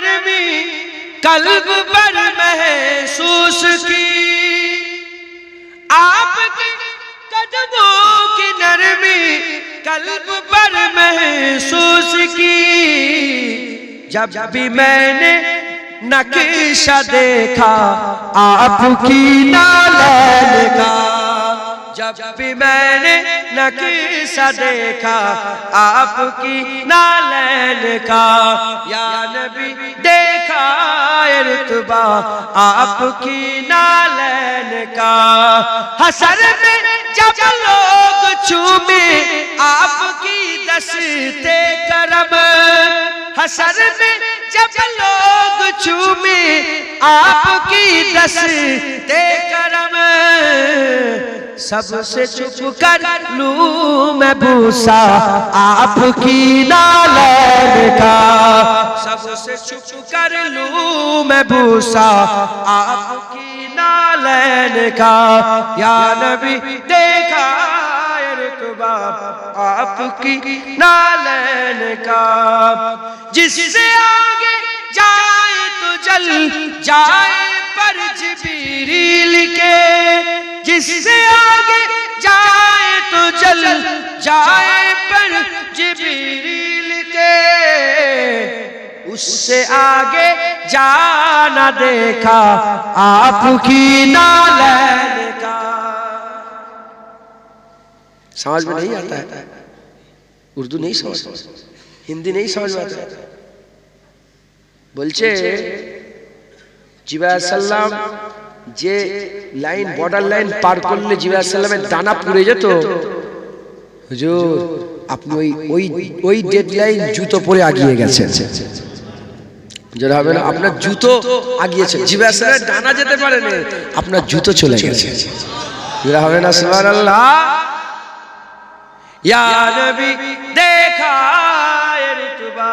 नरमी, कल्ब पर महसूस की। आपके कदमों की नरमी, कल्ब पर महसूस की। जब भी मैंने नक्शा देखा, आपकी नालन का जब भी मैंने नक्शा देखा, आपकी नालन का, या नबी देखा रुतबा, आपकी नालन का। हसर में जब लोग चूमे, आपकी दस्ते करम। हसर में जब लोग चूमे, आपकी दस्ते सबसे चुप कर लू मैं भूसा, आपकी नालन का। सबसे चुप कर लू मैं भूसा, आपकी नालन का। या नबी, देखा आपकी नालन का। जिससे आगे जाए तो जल, जाए पर जबीरील के जिससे आगे जाए तो चल जाए पर जिबरील के। उससे आगे जाना देखा, आपकी नालैन समझ में नहीं आता है। उर्दू नहीं समझ हिंदी नहीं समझ में आता। बोलचे जिबा सल्लाम যে লাইন বর্ডার লাইন পার করলে জিবাসাল্লামের দানা পুড়ে যেত। হুজুর আপনি ওই ওই ওই ডেডলাইন জুতো পরে আগিয়ে গেছে যেটা হবে না আপনার জুতো আগিয়েছে। জিবাসাল্লামের দানা যেতে পারে না। আপনার জুতো চলে গেছে। যেটা হবে না সুবাহ আল্লাহ ইয়া নবী দেখা এর তুবা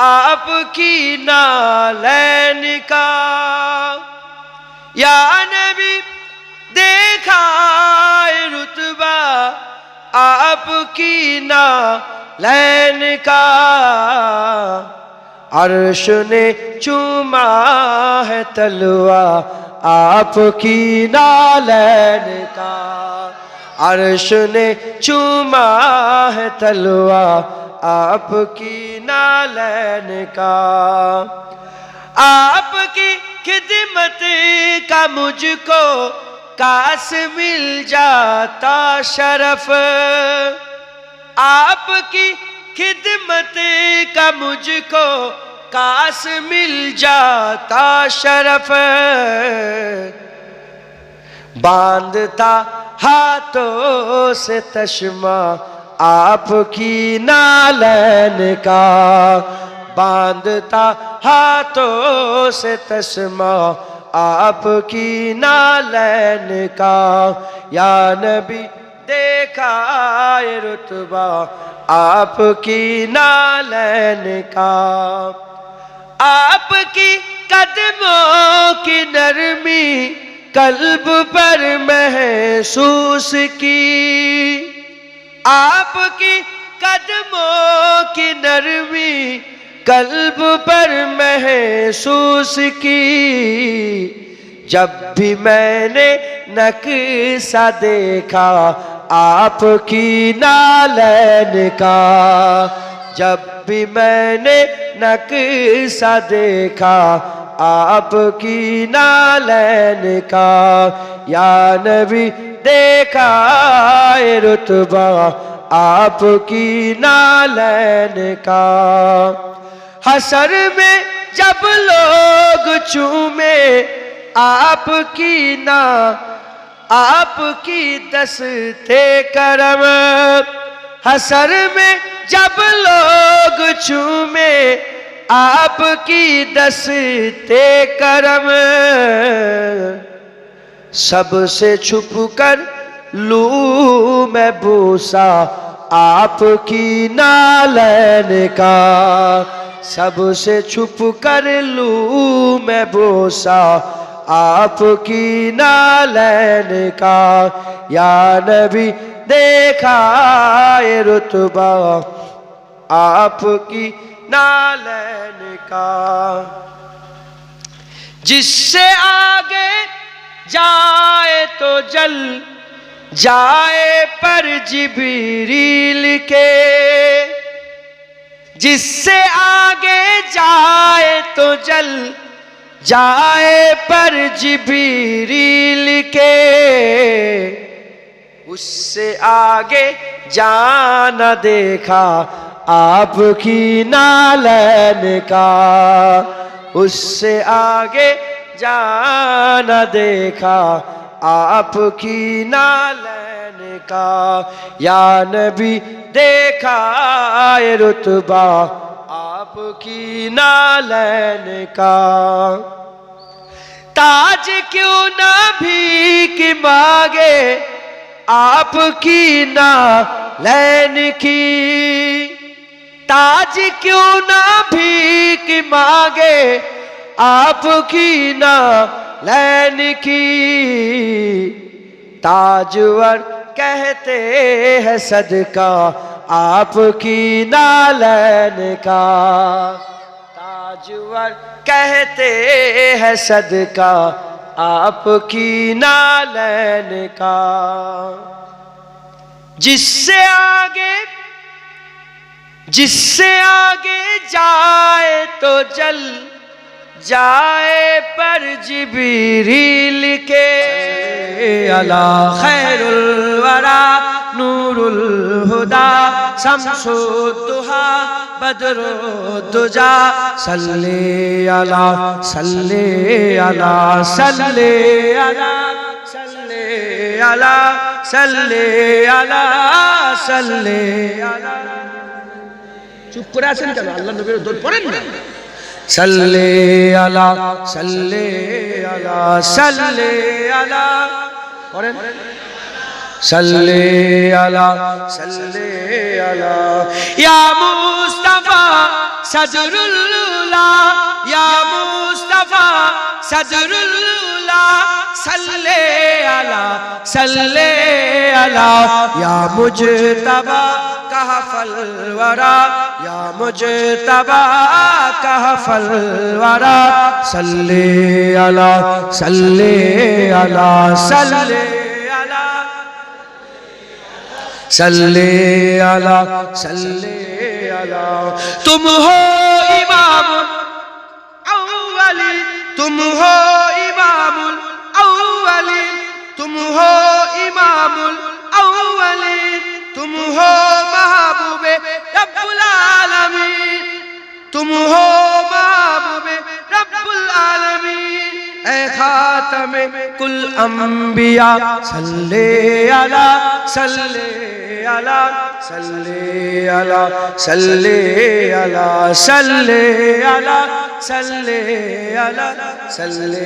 आपकी नालैन का। या नबी, देखा रुतबा आपकी नालैन का। अर्श ने चूमा है तलवा आपकी नालैन का। अर्श ने चूमा है तलवा आपकी नालैन का, आपकी खिदमत का मुझको काश मिल जाता शरफ। आपकी खिदमत का मुझको काश मिल जाता शरफ। बांधता हाथों से तश्मा आपकी नालन का बांधता हाथों से तस्मा, आपकी नालन का। या नबी देखा रुतबा, आपकी नालन का। आपकी कदमों की नरमी, कल्ब पर महसूस की। आपकी कदमों की नरमी कल्ब पर महसूस की। जब भी मैंने नक्शा देखा आपकी नालन का, जब भी मैंने नक्शा देखा आपकी नालन का, या नबी देखा रुतबा, आपकी नालन का। हसर में जब लोग चूमे, आपकी ना, आपकी दस्ते करम। हसर में जब लोग चूमे आपकी दस्ते करम। सबसे छुप कर लू मैं बोसा आपकी नालन का। सबसे छुप कर लू मैं बोसा आपकी नालन का। या नबी देखा ये रुतबा आपकी नालन का। जिससे आगे जाए तो जल, जाए पर जिबरील के। जिससे आगे जाए तो जल, जाए पर जिबरील के। उससे आगे जाना देखा आपकी नालन का, उससे आगे जाना देखा, आपकी नालन का। या नबी देखा रुतबा, आपकी नालन का। ताज क्यों ना भीख मांगे, आपकी ना लैन की? ताज क्यों ना भीख मांगे? आपकी ना लैन की। ताजवर कहते हैं सदका, आपकी नालन का। ताजवर कहते हैं सदका, आपकी नालन का। जिससे आगे जिससे आगे जाए तो जल, जाए पर जिबरील के अला खैरुल वरा, नूरुल हुदा शमसुद्दुहा बदरुद्दुजा सल्ले अला सल्ले अला सल्ले अला सल्ले अला सल्ले अला सल्ले अला। চুপ করে আছেন কেন? আল্লাহ নবীর দোল পড়েন না? সাল্লে আলা সাল্লে আলা সাল্লে আলা। পড়েন? সাল্লে আলা সাল্লে আলা। ইয়া মুস্তাফা সাজরুল্লা ইয়া মুস্তাফা সাজরুল্লা সাল্লে আলা সাল্লে আলা, ইয়া মুজতাবা কাহফল ওয়ারা, ইয়া মুজতাবা কাহফল ওয়ারা, সাল্লে আলা সাল্লে আলা সাল্লে আলা সাল্লে আলা, সাল্লে तुम हो इमाम अव्वली तुम हो इमामुल अव्वली तुम हो इमामुल अव्वली तुम हो महबूबे रब्बुल आलमीन तुम हो महबूबे रब्बुल आलमीन খাতমে কুল আম্বিয়া সাল্লে আলা সাল্লে আলা সাল্লে আলা সাল্লে আলা সাল্লে আলা সাল্লে আলা সাল্লে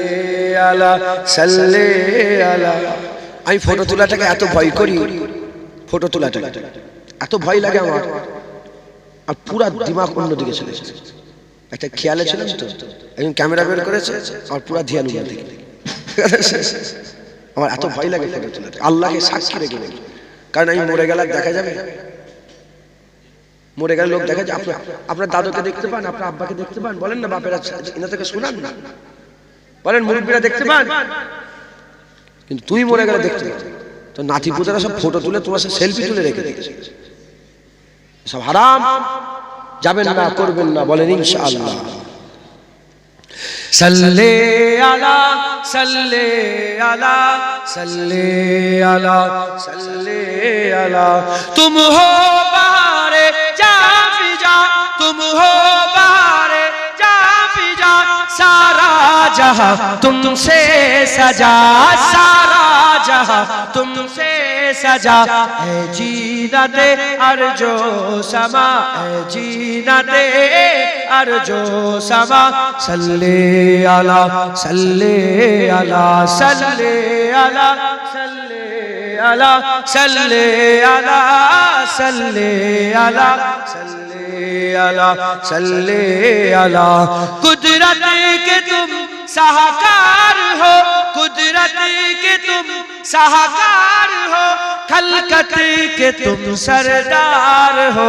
আলা সাল্লে আলা আমি ফটো তোলাটাকে এত ভয় করি ফটো তোলাটাকে এত ভয় লাগে আমার আর পুরা দিমাগ অন্যদিকে চলে যাচ্ছে একটা খেয়ালে ছিলাম তো, একজন ক্যামেরা বের করেছে আর পুরা ধ্যান অন্যদিকে আমার এত ভয় লাগে ফটো তোলাতে। আল্লাহকে সাক্ষী রেখে বলি কারণ আমি মরে গেলে দেখা যাবে মরে গেলে লোক দেখা যায়, আপনার আপনার দাদুকে দেখতে পান, আপনার আব্বাকে দেখতে পান, বলেন না বাপেরা থেকে শোনান না। বলেন, মুরব্বীরা দেখতে পান। কিন্তু তুই মরে গেলে দেখতে পাবি। তো নাতি পুতারা সব ফটো তুলে তোমার সেলফি তুলে রেখে দিয়েছে। সব হারাম। যাবেন না করবেন না বলেন ইনশাআল্লাহ। সাল্লে আলা সাল্লে আলা সাল্লে আলা সাল্লে আলা। তুম হো বাহারে যা ফিজা তুম হো বাহারে যা ফিজা সারা জাহাঁ তুমসে সাজা সারা জাহাঁ তুমসে सजा। है जीनते अर्जो समा। है जीनते अर्जो समा। सल्ले अला सल्ले अला सल्ले अला सल्ले अला सल्ले अला सल्ले अला सल्ले अला सल्ले अला। कुदरत के तुम साहकार हो। कुदरत के तुम साहकार हो, खलकत के तुम सरदार हो,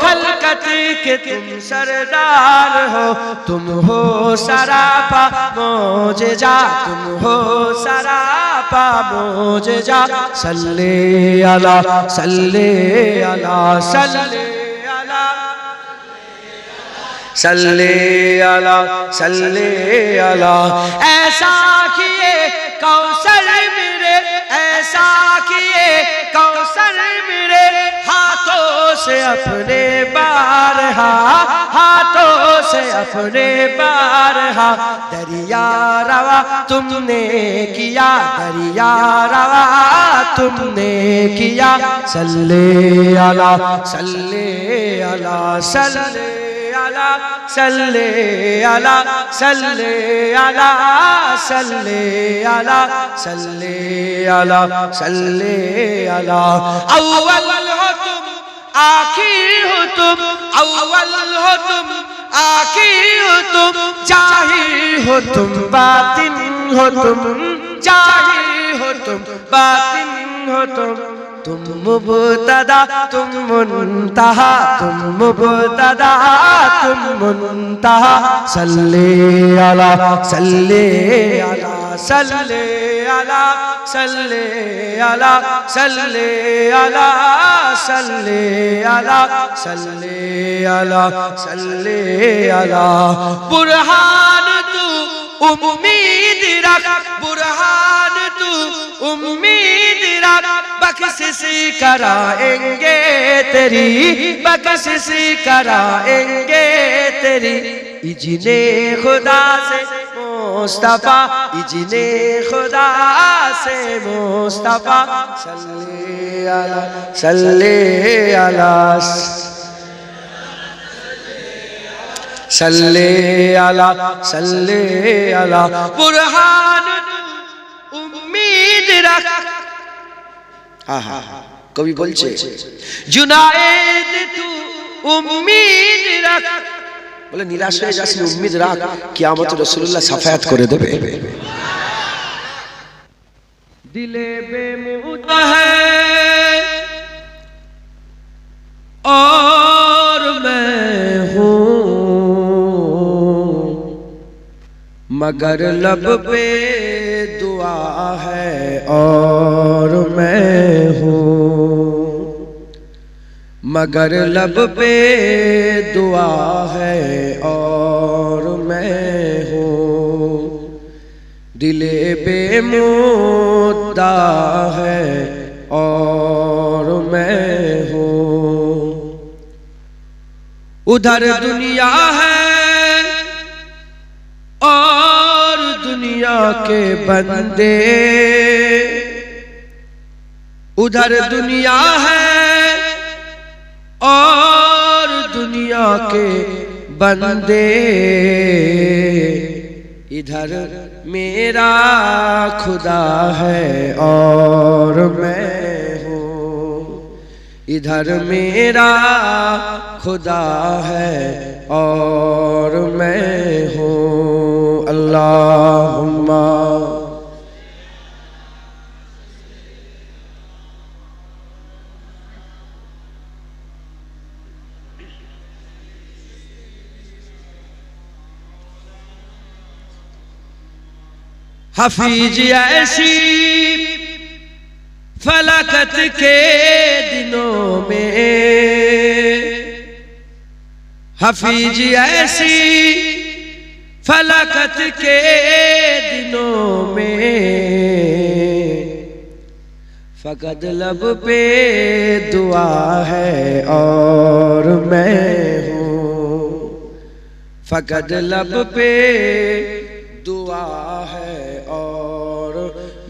खलकत के तुम सरदार हो। तुम हो सरापा मोजे जा तुम हो सरापा मोजे जा सल्ले अला सल्ले अला सल्ले अला। सल्ले अला सल्ले अला। ऐसा किए कौशल ऐसा किए कौशल मेरे हाथों से अपने बार हाथों से अपने बार दरिया रवा तुमने किया दरिया रवा तुमने किया सल्ले अला सल्ले अला सल्ले আলা, সাল্লে আলা সাল্লে আলা সাল্লে আলা সাল্লে আলা সাল্লে আলা। আউয়াল হতুম আখির হতুম, আউয়াল হতুম আখির হতুম জাহির হতুম, বাতিন হতুম জাহির হতুম, বাতিন হতুম। तुम जाहिर हो तुम बातिन हो तुम तुम मुबतदा तुम मुनतहा तुम मुबतदा तुम मुनतहा सल्ले अला सल्ले अला सल्ले আলা, সাল্লে আলা সাল্লে আলা সাল্লে আলা সাল্লে আলা সাল্লে আলা। বুরহান তু উম্মীদ রাখ, বুরহান তু উম্মীদ রাখ। बख्शिश कराएंगे तेरी बख्शिश कराएंगे तेरी इजने खुदा से মুস্তাফা ইজনে খুদা সে মুস্তাফা। সাল্লি আলা সাল্লি আলা। সাল্লি আলা সাল্লি আলা। বুরহান উম্মিদ রাখ। আহা, কবি বলছে, জুনায়েদ তু রাখ। বলে নিরাশ হয়ে যাস উম্মিদ রাখ কিয়ামত রাসূলুল্লাহ সাফায়াত করে দেবে দিলে বেমুতা है और मैं हूँ मगर लब पे दुआ है और मैं हूँ मगर लब पे दुआ है और मैं हूँ। दिले बेमुद्दा है और मैं हूँ। उधर दुनिया है और दुनिया के बंदे। उधर दुनिया है और दुनिया के बंदे इधर मेरा खुदा है और मैं हूँ। इधर मेरा खुदा है और मैं हूँ। अल्लाहुम्मा हफीज ऐसी फलकत के दिनों में हफीज ऐसी फलकत के दिनों में फकत लब पे दुआ है और मैं हूँ फकत लब पे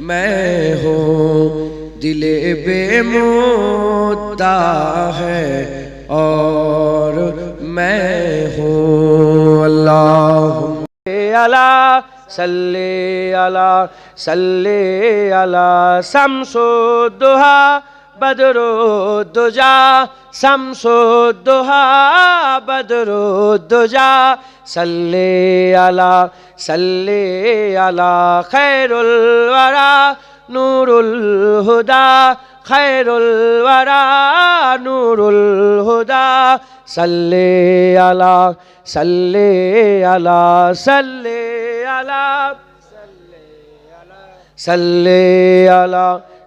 मैं हूँ दिले बेमोता है और मैं हूँ अल्लाह। अला सल्ले अला सल्ले अला বদর দুজা, শামসো দোহা, বদর দুজা, সাল্লে আলা সাল্লে আলা খৈরুল ওয়ারা, নুরুল হুদা খৈরুল ওয়ারা, নুরুল হুদা, সাল্লে আলা সাল্লে আলা সাল্লে আলা সাল্লে আলা সাল্লে আলা।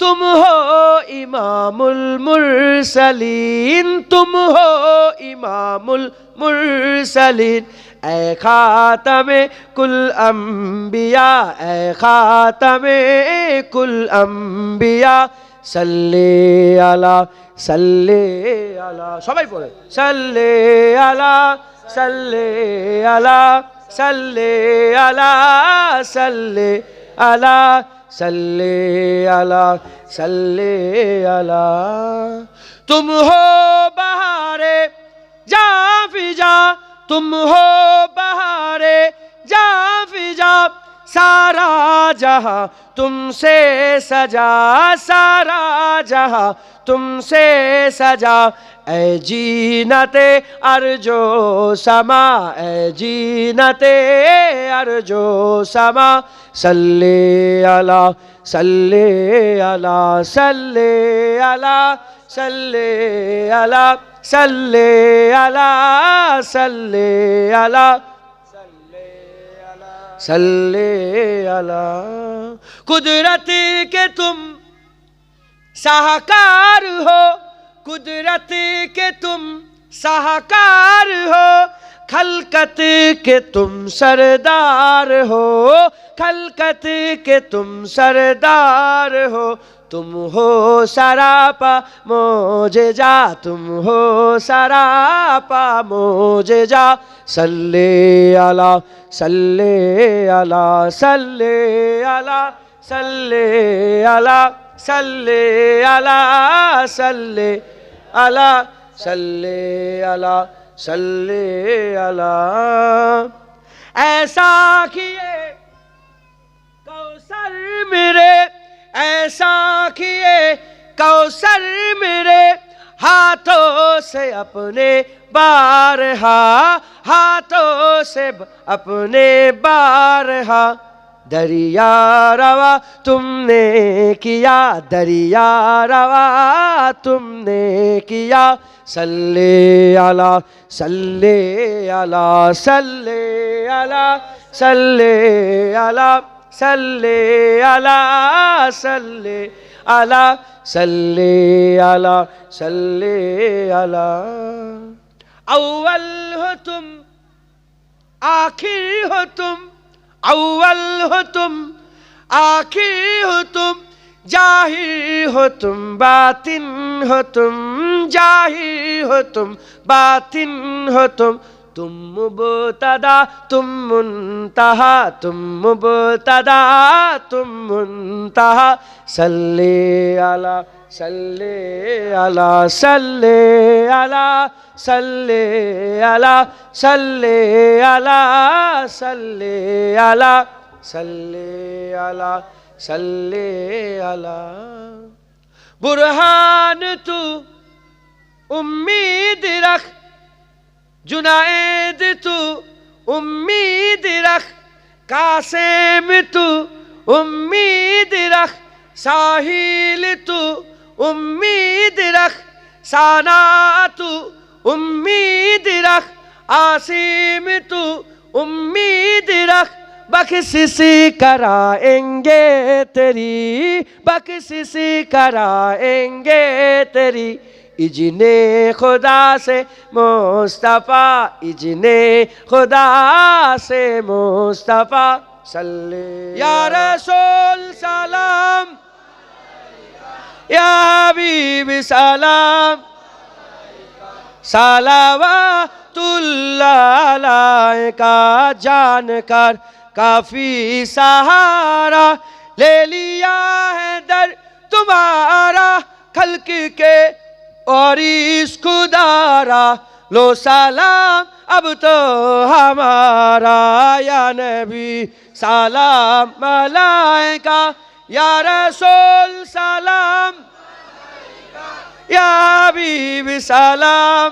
तुम हो इमामुल मुरसलीन तुम हो इमामुल मुरसलीन ए खातमे कुल अंबिया ए खातमे कुल अंबिया सल्ले अला सल्ले अला সবাই পড়ে সল্লে আলা সল্লে আলা सल्ले अला सल्ले अला सल्ले अला सल्ले अला तुम हो बहारे जा फिजा तुम हो बहारे जा फिजा सारा जहाँ तुमसे सजा, सारा जहाँ तुमसे सजा। ए जीनते अर्जो समा ए जीनते अर्जो समा। सल्ले अला सल्ले अला सल्ले अला सल्ले अला सल्ले अला सल्ले अला। सल्ले अला। कुदरत के तुम साहकार हो। कुदरत के तुम साहकार हो। खलकत के तुम सरदार हो। खलकत के तुम सरदार हो। तुम हो सरापा मोजे जा तुम हो सरापा मोजे जा सल्ले अला। सल्ले अला सल्ले अला सल्ले अला सल्ले अला सल्ले अला सल्ले अला सल्ले अला। ऐसा किए कौसर मेरे, ऐसा किए कौसर मेरे। हाथों से अपने बारहा, हाथों से अपने बारहा। दरिया रवा तुमने किया, दरिया रवा तुमने किया। सल्ले अला सल्ले अला सल्ले अला सल्ले अला सल्ले अला, सल्ले আলা, সাল্লি আলা সাল্লি আলা। আউয়াল হতুম তুম আখির হো আউয়াল হতুম তুম আখির হো জাহির হতুম তুম বাতিন হো জাহির হতুম বাতিন হতুম তুম মুবতাদা, তুম মুনতাহা, তুম মুবতাদা, তুম মুনতাহা, সাল্লি আলা সাল্লি আলা সাল্লি আলা সাল্লি আলা সাল্লি আলা সাল্লি আলা সাল্লি আলা সাল্লি আলা। বুরহান তু উম্মীদ রাখ জুনায়েদ তু, উম্মিদ রাখ, কাসেম তু, উম্মিদ রাখ, সাহিল তু, উম্মিদ রাখ, সানা তু, উম্মিদ রাখ, আসিম তু, উম্মিদ রাখ। बख्शिशी कराएंगे तेरी बख्शिशी कराएंगे तेरी इजने खुदा से मुस्तफ़ा, इजने खुदा से मुस्तफ़ा, सल्ले या रसूल, सलाम। या हबीब, सलाम। सलावातुल्लाह का जानकर, काफ़ी सहारा ले लिया है दर तुम्हारा, खल्क के और इस खुदारा, लो सलाम, अब तो हमारा या नबी, सलाम मलाइका, या रसूल सलाम, या हबीब सलाम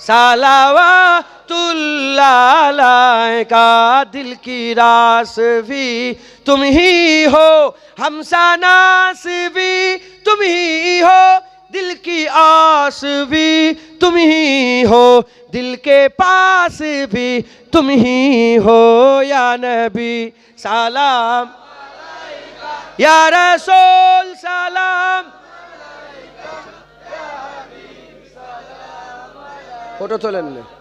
सलावातुल्लाह का दिल की रास भी तुम ही हो, हमसा नास भी तुम ही हो दिल की आस भी तुम ही हो। दिल के पास भी तुम ही हो या नबी। सलाम। या रसूल, सलाम। फ़ोटो तो लेने